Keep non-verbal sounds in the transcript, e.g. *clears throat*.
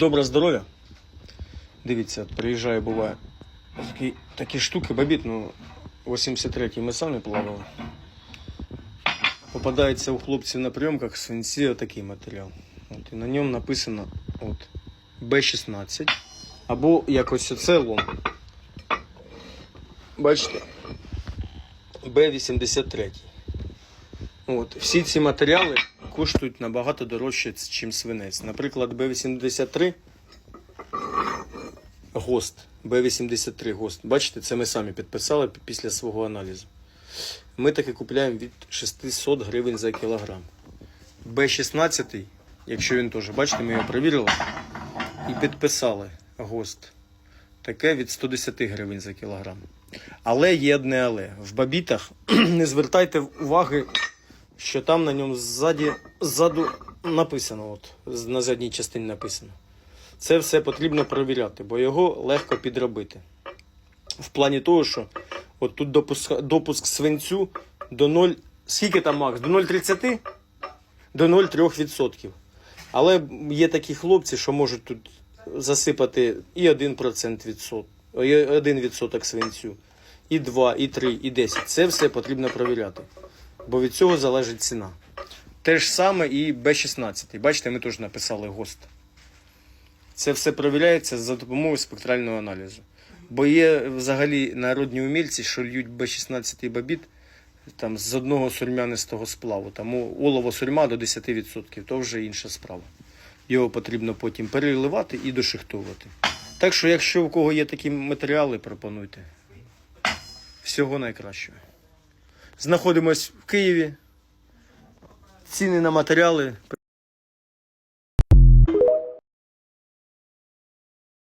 Добре здоров'я. Дивіться, от приїжджає, буває. Такі, такі штуки, бабіт, ну, 83-й ми самі плавали. Попадається у хлопців на прийомках свинці отакий матеріал. От, і на ньому написано от, Б16. Або якось оце лом. Бачите? Б83. От, всі ці матеріали коштують набагато дорожче, ніж свинець. Наприклад, Б83 ГОСТ. Б83 ГОСТ. Бачите, це ми самі підписали після свого аналізу. Ми таки купуємо від 600 гривень за кілограм. Б16, якщо він теж, бачите, ми його перевірили і підписали ГОСТ. Таке від 110 гривень за кілограм. Але є одне але. В бабітах *clears throat* не звертайте уваги, що там на ньому ззаді, ззаду написано, от, на задній частині написано. Це все потрібно перевіряти, бо його легко підробити. В плані того, що от тут допуск, допуск свинцю до 0. Скільки там макс? До 0,30? До 0,3%. Але є такі хлопці, що можуть тут засипати і 1% відсот, і 1% свинцю, і 2, і 3, і 10. Це все потрібно перевіряти. Бо від цього залежить ціна. Те ж саме і Б16. Бачите, ми теж написали ГОСТ. Це все перевіряється за допомогою спектрального аналізу. Бо є взагалі народні умільці, що льють Б16 бабіт там, з одного сурмянистого сплаву. Там олово сурма до 10%, то вже інша справа. Його потрібно потім переливати і дошихтовувати. Так що, якщо у кого є такі матеріали, пропонуйте. Всього найкращого. Знаходимось в Києві. Ціни на матеріали